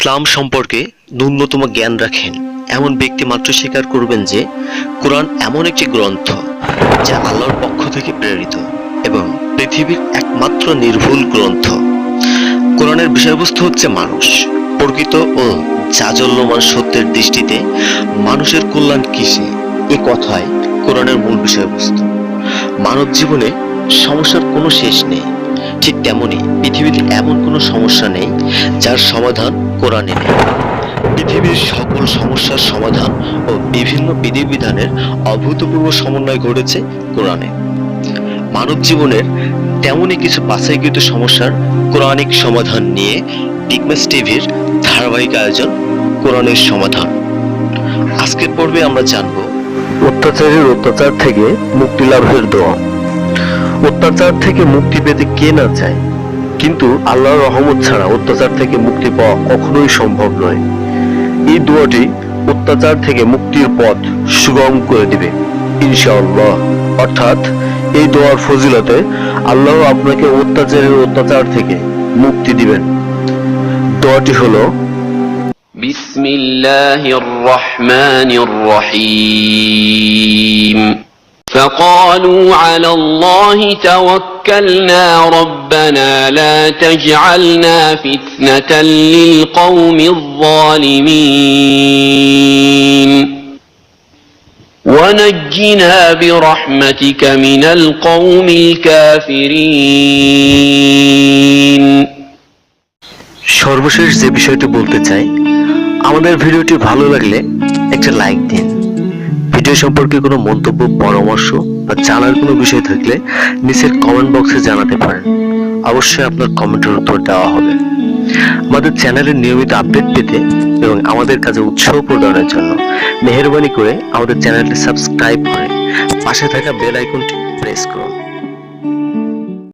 ইসলাম সম্পর্কে ন্যূনতম জ্ঞান রাখেন। এমন ব্যক্তি মাত্র স্বীকার করবেন যে, কোরআন এমন একটি গ্রন্থ যা আল্লাহর পক্ষ থেকে প্রেরিত এবং পৃথিবীর একমাত্র নির্ভুল গ্রন্থ। কোরআনের বিষয়বস্তু হচ্ছে মানুষ। প্রকৃত ও জাজল্যমান সত্যের দৃষ্টিতে মানুষের কল্যাণ কিসে এ কথায় কোরআনের মূল বিষয়বস্তু। মানব জীবনে সমস্যার কোনো শেষ নেই। ঠিক তেমনি পৃথিবীতে এমন কোনো সমস্যা নেই যার সমাধান কোরআনে নেই। পৃথিবীর সকল সমস্যার সমাধান ও বিভিন্ন বিধিবিধানের অভূতপূর্ব সমন্বয় ঘটেছে কোরআনে। মানব জীবনের তেমনই কিছু বাছাইকৃত সমস্যার কোরআনিক সমাধান নিয়ে বিগমেস টিভির ধারাবাহিক আয়োজন কোরআনের সমাধান। আজকের পর্বে আমরা জানব অত্যাচারের অত্যাচার থেকে মুক্তি লাভের দোয়া। অত্যাচার থেকে মুক্তি পেতে কে না চায়? কিন্তু আল্লাহর রহমত ছাড়া অত্যাচার থেকে মুক্তি পাওয়া কখনোই সম্ভব নয়। এই দোয়াটি অত্যাচার থেকে মুক্তির পথ সুগম করে দিবে, ইনশাআল্লাহ। অর্থাৎ এই দোয়ার ফজিলতে আল্লাহ আপনাকে অত্যাচারের অত্যাচার থেকে মুক্তি দিবেন। দোয়াটি হলো, বিসমিল্লাহির রহমানির রহিম। فقالوا على الله توكلنا ربنا لا تجعلنا فتنة للقوم الظالمين ونجنا برحمتك من القوم الكافرين সর্বশেষ যে বিষয়টি বলতে চাই আমাদের ভিডিওটি ভালো লাগলে একটা লাইক দিন ভিডিও সম্পর্কে কোনো মন্তব্য, পরামর্শ বা জানার কোনো বিষয় থাকলে নিচের কমেন্ট বক্সে জানাতে পারেন। অবশ্যই আপনার কমেন্টের উত্তর দেওয়া হবে। আমাদের চ্যানেলের নিয়মিত আপডেট পেতে এবং আমাদের কাছে উৎসাহ প্রদানের জন্য মেহরবানি করে আমাদের চ্যানেলটি সাবস্ক্রাইব করে পাশে থাকা বেল আইকনটি প্রেস করুন।